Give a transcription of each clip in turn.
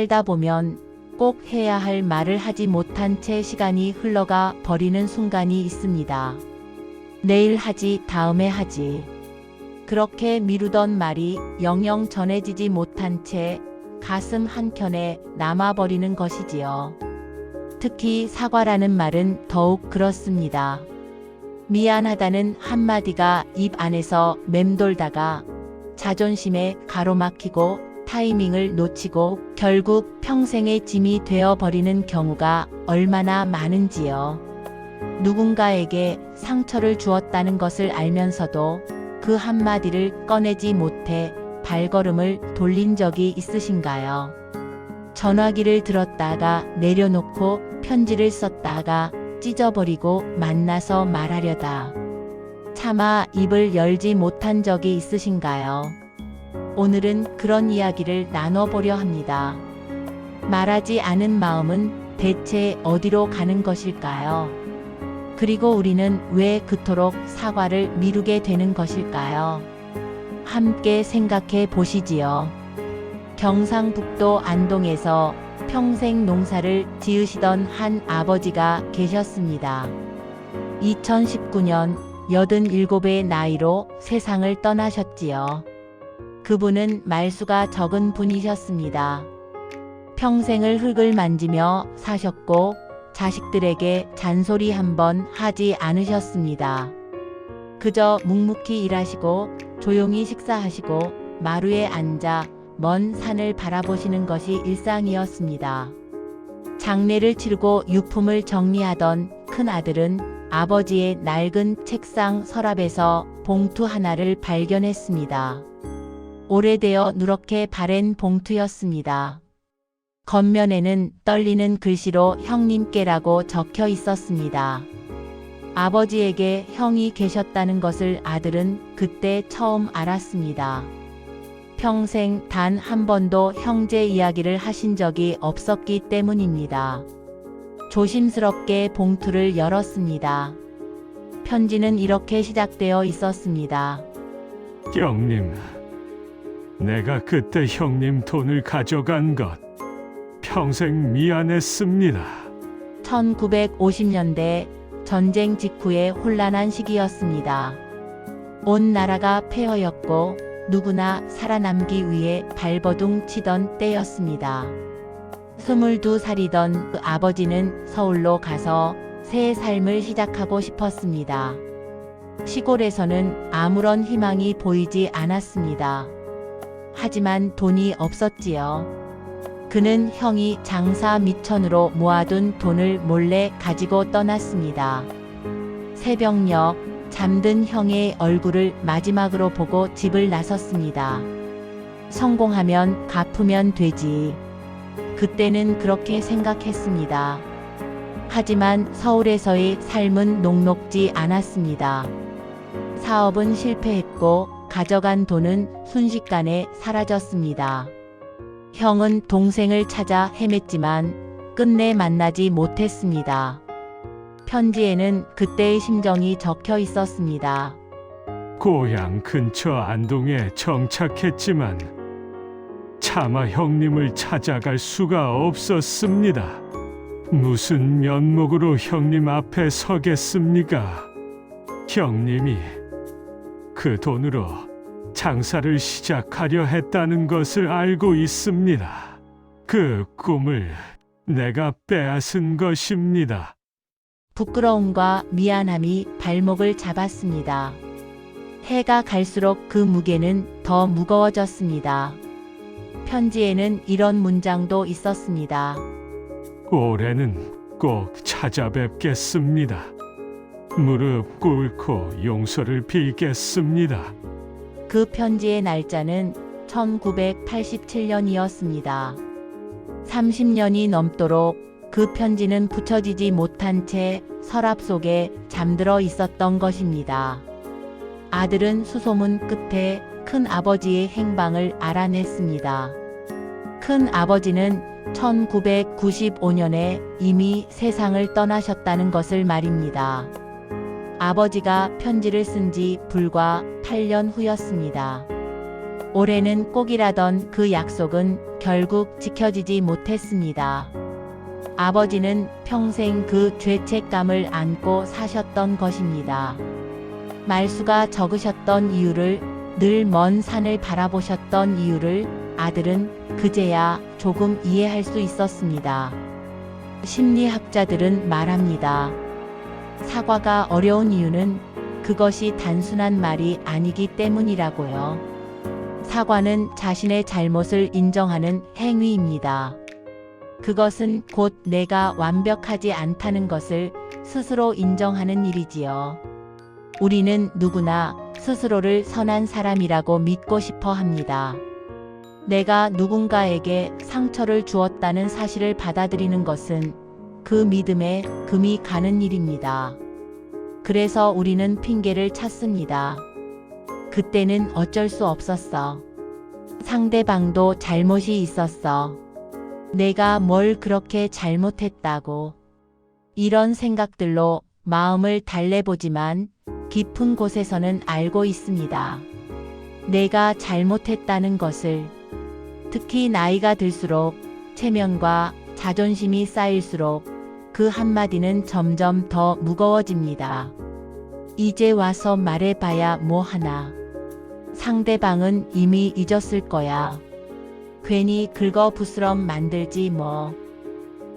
살다 보면 꼭 해야 할 말을 하지 못한 채 시간이 흘러가 버리는 순간이 있습니다. 내일 하지, 다음에 하지. 그렇게 미루던 말이 영영 전해지지 못한 채 가슴 한켠에 남아버리는 것이지요. 특히 사과라는 말은 더욱 그렇습니다. 미안하다는 한마디가 입 안에서 맴돌다가 자존심에 가로막히고 타이밍을 놓치고 결국 평생의 짐이 되어버리는 경우가 얼마나 많은지요. 누군가에게 상처를 주었다는 것을 알면서도 그 한마디를 꺼내지 못해 발걸음을 돌린 적이 있으신가요? 전화기를 들었다가 내려놓고 편지를 썼다가 찢어버리고 만나서 말하려다. 차마 입을 열지 못한 적이 있으신가요? 오늘은 그런 이야기를 나눠보려 합니다. 말하지 않은 마음은 대체 어디로 가는 것일까요? 그리고 우리는 왜 그토록 사과를 미루게 되는 것일까요? 함께 생각해 보시지요. 경상북도 안동에서 평생 농사를 지으시던 한 아버지가 계셨습니다. 2019년 87의 나이로 세상을 떠나셨지요. 그분은 말수가 적은 분이셨습니다. 평생을 흙을 만지며 사셨고 자식들에게 잔소리 한번 하지 않으셨습니다. 그저 묵묵히 일하시고 조용히 식사하시고 마루에 앉아 먼 산을 바라보시는 것이 일상이었습니다. 장례를 치르고 유품을 정리하던 큰 아들은 아버지의 낡은 책상 서랍에서 봉투 하나를 발견했습니다. 오래되어 누렇게 바랜 봉투였습니다. 겉면에는 떨리는 글씨로 형님께라고 적혀 있었습니다. 아버지에게 형이 계셨다는 것을 아들은 그때 처음 알았습니다. 평생 단 한 번도 형제 이야기를 하신 적이 없었기 때문입니다. 조심스럽게 봉투를 열었습니다. 편지는 이렇게 시작되어 있었습니다. 형님, 내가 그때 형님 돈을 가져간 것 평생 미안했습니다. 1950년대 전쟁 직후의 혼란한 시기였습니다. 온 나라가 폐허였고 누구나 살아남기 위해 발버둥 치던 때였습니다. 22살이던 그 아버지는 서울로 가서 새 삶을 시작하고 싶었습니다. 시골에서는 아무런 희망이 보이지 않았습니다. 하지만 돈이 없었지요. 그는 형이 장사 미천으로 모아둔 돈을 몰래 가지고 떠났습니다. 새벽녘 잠든 형의 얼굴을 마지막으로 보고 집을 나섰습니다. 성공하면 갚으면 되지. 그때는 그렇게 생각했습니다. 하지만 서울에서의 삶은 녹록지 않았습니다. 사업은 실패했고 가져간 돈은 순식간에 사라졌습니다. 형은 동생을 찾아 헤맸지만 끝내 만나지 못했습니다. 편지에는 그때의 심정이 적혀 있었습니다. 고향 근처 안동에 정착했지만 차마 형님을 찾아갈 수가 없었습니다. 무슨 면목으로 형님 앞에 서겠습니까? 형님이 그 돈으로 장사를 시작하려 했다는 것을 알고 있습니다. 그 꿈을 내가 빼앗은 것입니다. 부끄러움과 미안함이 발목을 잡았습니다. 해가 갈수록 그 무게는 더 무거워졌습니다. 편지에는 이런 문장도 있었습니다. 올해는 꼭 찾아뵙겠습니다. 무릎 꿇고 용서를 빌겠습니다. 그 편지의 날짜는 1987년이었습니다. 30년이 넘도록 그 편지는 붙여지지 못한 채 서랍 속에 잠들어 있었던 것입니다. 아들은 수소문 끝에 큰 아버지의 행방을 알아냈습니다. 큰 아버지는 1995년에 이미 세상을 떠나셨다는 것을 말입니다. 아버지가 편지를 쓴 지 불과 8년 후였습니다. 올해는 꼭이라던 그 약속은 결국 지켜지지 못했습니다. 아버지는 평생 그 죄책감을 안고 사셨던 것입니다. 말수가 적으셨던 이유를 늘 먼 산을 바라보셨던 이유를 아들은 그제야 조금 이해할 수 있었습니다. 심리학자들은 말합니다. 사과가 어려운 이유는 그것이 단순한 말이 아니기 때문이라고요. 사과는 자신의 잘못을 인정하는 행위입니다. 그것은 곧 내가 완벽하지 않다는 것을 스스로 인정하는 일이지요. 우리는 누구나 스스로를 선한 사람이라고 믿고 싶어 합니다. 내가 누군가에게 상처를 주었다는 사실을 받아들이는 것은 그 믿음에 금이 가는 일입니다. 그래서 우리는 핑계를 찾습니다. 그때는 어쩔 수 없었어. 상대방도 잘못이 있었어. 내가 뭘 그렇게 잘못했다고. 이런 생각들로 마음을 달래보지만 깊은 곳에서는 알고 있습니다. 내가 잘못했다는 것을 특히 나이가 들수록 체면과 자존심이 쌓일수록 그 한마디는 점점 더 무거워집니다. 이제 와서 말해봐야 뭐 하나. 상대방은 이미 잊었을 거야. 괜히 긁어 부스럼 만들지 뭐.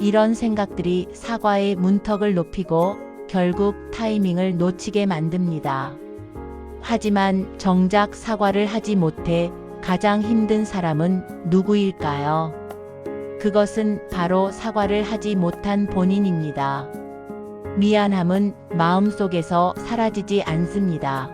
이런 생각들이 사과의 문턱을 높이고 결국 타이밍을 놓치게 만듭니다. 하지만 정작 사과를 하지 못해 가장 힘든 사람은 누구일까요? 그것은 바로 사과를 하지 못한 본인입니다. 미안함은 마음속에서 사라지지 않습니다.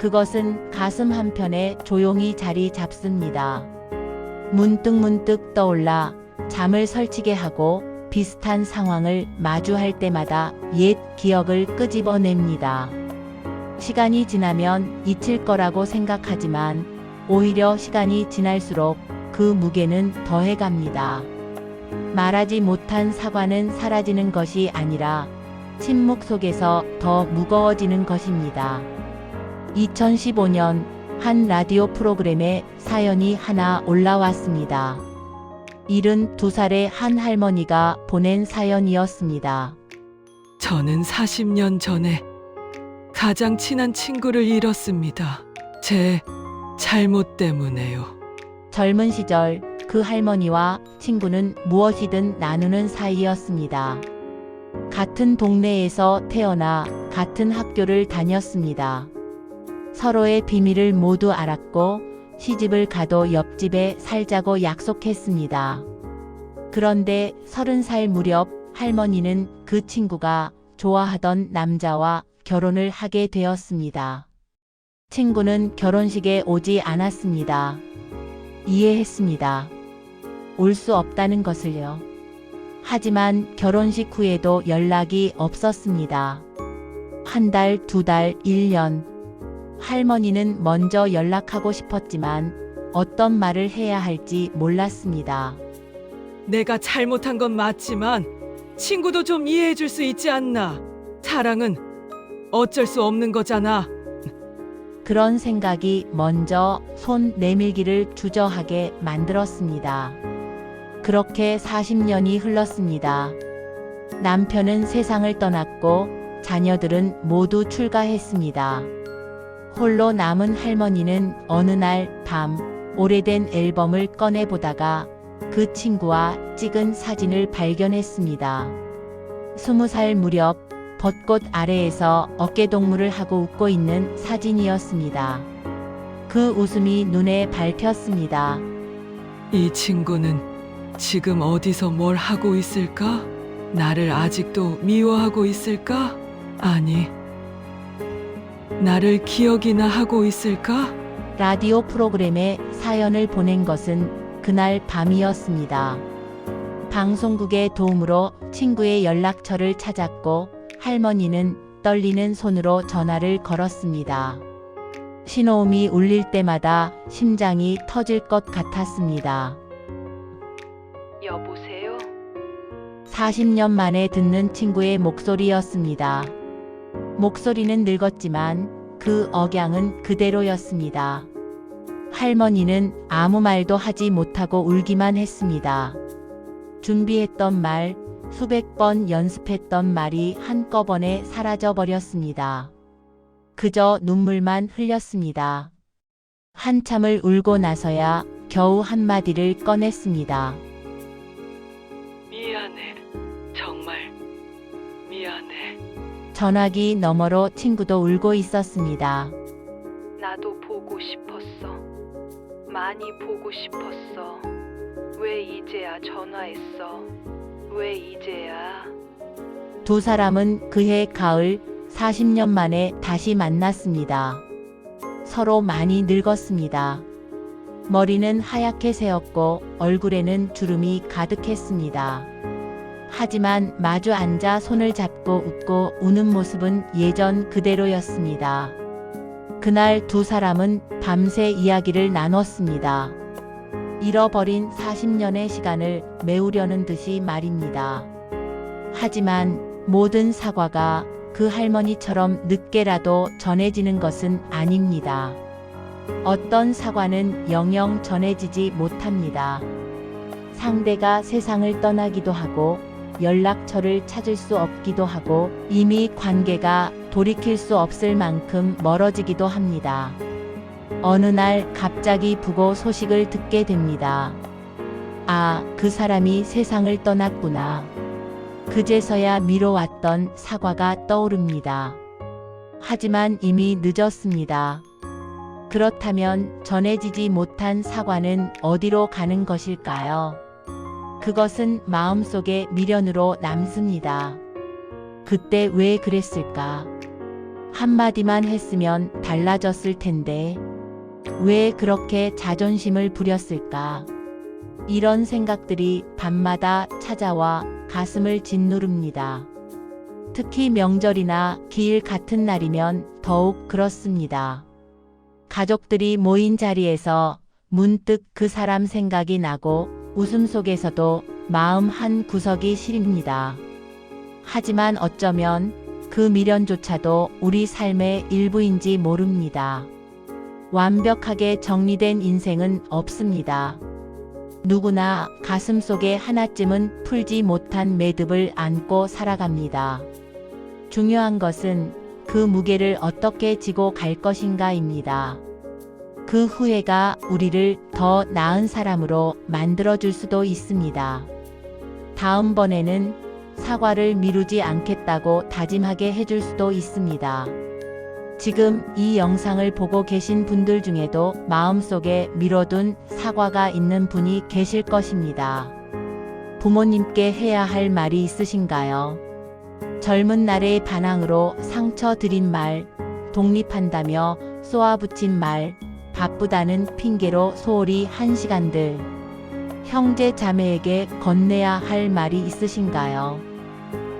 그것은 가슴 한편에 조용히 자리 잡습니다. 문득 문득 떠올라 잠을 설치게 하고 비슷한 상황을 마주할 때마다 옛 기억을 끄집어냅니다. 시간이 지나면 잊힐 거라고 생각하지만 오히려 시간이 지날수록 그 무게는 더해갑니다. 말하지 못한 사과는 사라지는 것이 아니라 침묵 속에서 더 무거워지는 것입니다. 2015년 한 라디오 프로그램에 사연이 하나 올라왔습니다. 72살의 한 할머니가 보낸 사연이었습니다. 저는 40년 전에 가장 친한 친구를 잃었습니다. 제 잘못 때문에요. 젊은 시절 그 할머니와 친구는 무엇이든 나누는 사이였습니다. 같은 동네에서 태어나 같은 학교를 다녔습니다. 서로의 비밀을 모두 알았고 시집을 가도 옆집에 살자고 약속했습니다. 그런데 서른 살 무렵 할머니는 그 친구가 좋아하던 남자와 결혼을 하게 되었습니다. 친구는 결혼식에 오지 않았습니다. 이해했습니다. 올 수 없다는 것을요. 하지만 결혼식 후에도 연락이 없었습니다. 한 달, 두 달, 일 년. 할머니는 먼저 연락하고 싶었지만 어떤 말을 해야 할지 몰랐습니다. 내가 잘못한 건 맞지만 친구도 좀 이해해 줄 수 있지 않나. 사랑은 어쩔 수 없는 거잖아. 그런 생각이 먼저 손 내밀기를 주저하게 만들었습니다. 그렇게 40년이 흘렀습니다. 남편은 세상을 떠났고 자녀들은 모두 출가했습니다. 홀로 남은 할머니는 어느 날 밤 오래된 앨범을 꺼내보다가 그 친구와 찍은 사진을 발견했습니다. 스무 살 무렵 벚꽃 아래에서 어깨동무를 하고 웃고 있는 사진이었습니다. 그 웃음이 눈에 밟혔습니다. 이 친구는 지금 어디서 뭘 하고 있을까? 나를 아직도 미워하고 있을까? 아니, 나를 기억이나 하고 있을까? 라디오 프로그램에 사연을 보낸 것은 그날 밤이었습니다. 방송국의 도움으로 친구의 연락처를 찾았고 할머니는 떨리는 손으로 전화를 걸었습니다. 신호음이 울릴 때마다 심장이 터질 것 같았습니다. 여보세요? 40년 만에 듣는 친구의 목소리였습니다. 목소리는 늙었지만 그 억양은 그대로였습니다. 할머니는 아무 말도 하지 못하고 울기만 했습니다. 준비했던 말, 수백 번 연습했던 말이 한꺼번에 사라져 버렸습니다. 그저 눈물만 흘렸습니다. 한참을 울고 나서야 겨우 한마디를 꺼냈습니다. 미안해. 정말 미안해. 전화기 너머로 친구도 울고 있었습니다. 나도 보고 싶었어. 많이 보고 싶었어. 왜 이제야 전화했어? 왜 이제야? 두 사람은 그해 가을 40년 만에 다시 만났습니다. 서로 많이 늙었습니다. 머리는 하얗게 새었고 얼굴에는 주름이 가득했습니다. 하지만 마주 앉아 손을 잡고 웃고 우는 모습은 예전 그대로였습니다. 그날 두 사람은 밤새 이야기를 나눴습니다. 잃어버린 40년의 시간을 메우려는 듯이 말입니다. 하지만 모든 사과가 그 할머니처럼 늦게라도 전해지는 것은 아닙니다. 어떤 사과는 영영 전해지지 못합니다. 상대가 세상을 떠나기도 하고 연락처를 찾을 수 없기도 하고 이미 관계가 돌이킬 수 없을 만큼 멀어지기도 합니다. 어느 날 갑자기 부고 소식을 듣게 됩니다. 아, 그 사람이 세상을 떠났구나. 그제서야 미뤄왔던 사과가 떠오릅니다. 하지만 이미 늦었습니다. 그렇다면 전해지지 못한 사과는 어디로 가는 것일까요? 그것은 마음속에 미련으로 남습니다. 그때 왜 그랬을까? 한마디만 했으면 달라졌을 텐데, 왜 그렇게 자존심을 부렸을까? 이런 생각들이 밤마다 찾아와 가슴을 짓누릅니다. 특히 명절이나 기일 같은 날이면 더욱 그렇습니다. 가족들이 모인 자리에서 문득 그 사람 생각이 나고 웃음 속에서도 마음 한 구석이 시립니다. 하지만 어쩌면 그 미련조차도 우리 삶의 일부인지 모릅니다. 완벽하게 정리된 인생은 없습니다. 누구나 가슴 속에 하나쯤은 풀지 못한 매듭을 안고 살아갑니다. 중요한 것은 그 무게를 어떻게 지고 갈 것인가입니다. 그 후회가 우리를 더 나은 사람으로 만들어줄 수도 있습니다. 다음번에는 사과를 미루지 않겠다고 다짐하게 해줄 수도 있습니다. 지금 이 영상을 보고 계신 분들 중에도 마음속에 미뤄둔 사과가 있는 분이 계실 것입니다. 부모님께 해야 할 말이 있으신가요? 젊은 날의 반항으로 상처 드린 말, 독립한다며 쏘아붙인 말, 바쁘다는 핑계로 소홀히 한 시간들. 형제 자매에게 건네야 할 말이 있으신가요?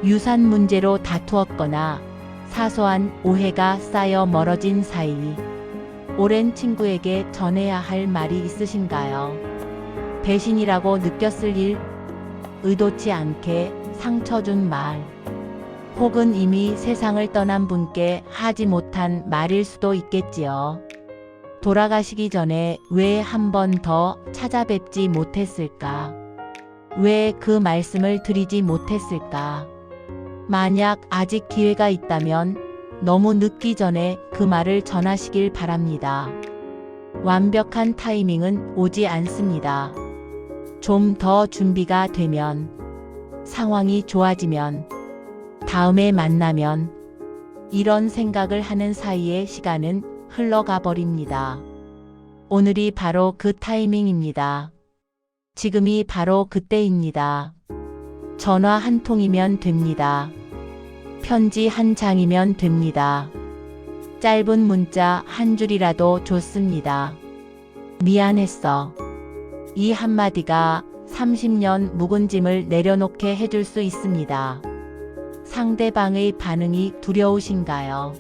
유산 문제로 다투었거나 사소한 오해가 쌓여 멀어진 사이. 오랜 친구에게 전해야 할 말이 있으신가요? 배신이라고 느꼈을 일, 의도치 않게 상처 준 말, 혹은 이미 세상을 떠난 분께 하지 못한 말일 수도 있겠지요. 돌아가시기 전에 왜 한 번 더 찾아뵙지 못했을까? 왜 그 말씀을 드리지 못했을까? 만약 아직 기회가 있다면 너무 늦기 전에 그 말을 전하시길 바랍니다. 완벽한 타이밍은 오지 않습니다. 좀 더 준비가 되면, 상황이 좋아지면, 다음에 만나면, 이런 생각을 하는 사이에 시간은 흘러가 버립니다. 오늘이 바로 그 타이밍입니다. 지금이 바로 그때입니다. 전화 한 통이면 됩니다. 편지 한 장이면 됩니다. 짧은 문자 한 줄이라도 좋습니다. 미안했어. 이 한마디가 30년 묵은 짐을 내려놓게 해줄 수 있습니다. 상대방의 반응이 두려우신가요?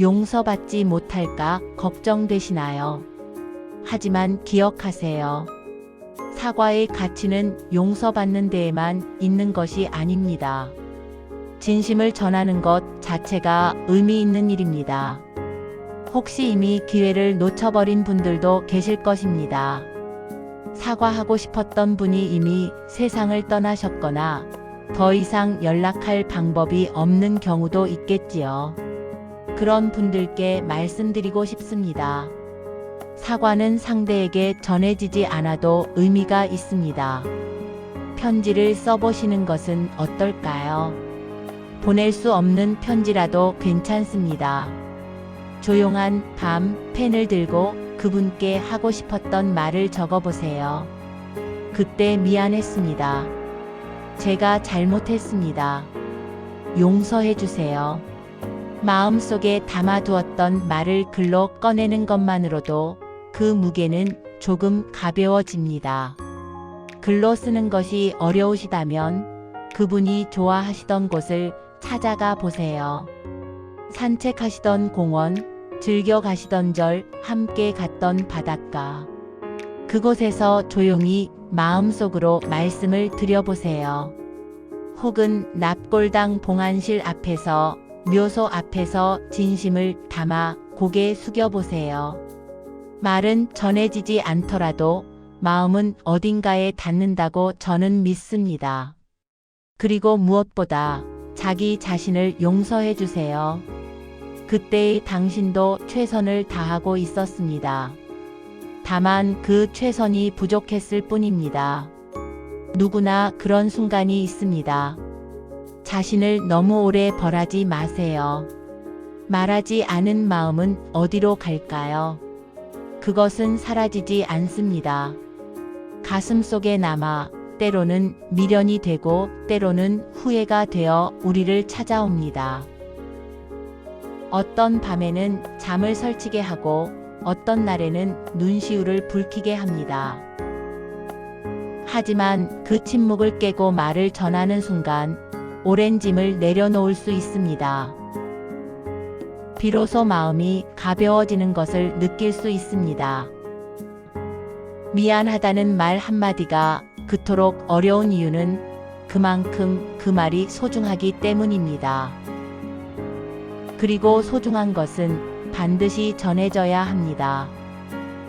용서받지 못할까 걱정되시나요? 하지만 기억하세요. 사과의 가치는 용서받는 데에만 있는 것이 아닙니다. 진심을 전하는 것 자체가 의미 있는 일입니다. 혹시 이미 기회를 놓쳐버린 분들도 계실 것입니다. 사과하고 싶었던 분이 이미 세상을 떠나셨거나 더 이상 연락할 방법이 없는 경우도 있겠지요. 그런 분들께 말씀드리고 싶습니다. 사과는 상대에게 전해지지 않아도 의미가 있습니다. 편지를 써보시는 것은 어떨까요? 보낼 수 없는 편지라도 괜찮습니다. 조용한 밤 펜을 들고 그분께 하고 싶었던 말을 적어보세요. 그때 미안했습니다. 제가 잘못했습니다. 용서해 주세요. 마음속에 담아두었던 말을 글로 꺼내는 것만으로도 그 무게는 조금 가벼워집니다. 글로 쓰는 것이 어려우시다면 그분이 좋아하시던 곳을 찾아가 보세요. 산책하시던 공원, 즐겨 가시던 절, 함께 갔던 바닷가. 그곳에서 조용히 마음속으로 말씀을 드려보세요. 혹은 납골당 봉안실 앞에서 묘소 앞에서 진심을 담아 고개 숙여보세요. 말은 전해지지 않더라도 마음은 어딘가에 닿는다고 저는 믿습니다. 그리고 무엇보다 자기 자신을 용서해 주세요. 그때의 당신도 최선을 다하고 있었습니다. 다만 그 최선이 부족했을 뿐입니다. 누구나 그런 순간이 있습니다. 자신을 너무 오래 벌하지 마세요. 말하지 않은 마음은 어디로 갈까요? 그것은 사라지지 않습니다. 가슴 속에 남아 때로는 미련이 되고 때로는 후회가 되어 우리를 찾아옵니다. 어떤 밤에는 잠을 설치게 하고 어떤 날에는 눈시울을 붉히게 합니다. 하지만 그 침묵을 깨고 말을 전하는 순간 오랜 짐을 내려놓을 수 있습니다. 비로소 마음이 가벼워지는 것을 느낄 수 있습니다. 미안하다는 말 한마디가 그토록 어려운 이유는 그만큼 그 말이 소중하기 때문입니다. 그리고 소중한 것은 반드시 전해져야 합니다.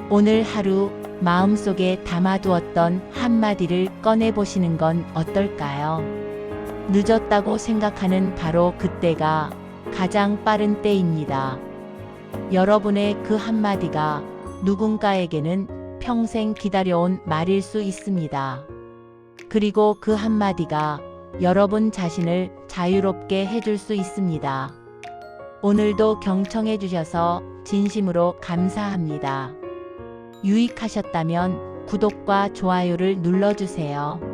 오늘 하루 마음속에 담아두었던 한마디를 꺼내보시는 건 어떨까요? 늦었다고 생각하는 바로 그때가 가장 빠른 때입니다. 여러분의 그 한마디가 누군가에게는 평생 기다려온 말일 수 있습니다. 그리고 그 한마디가 여러분 자신을 자유롭게 해줄 수 있습니다. 오늘도 경청해 주셔서 진심으로 감사합니다. 유익하셨다면 구독과 좋아요를 눌러주세요.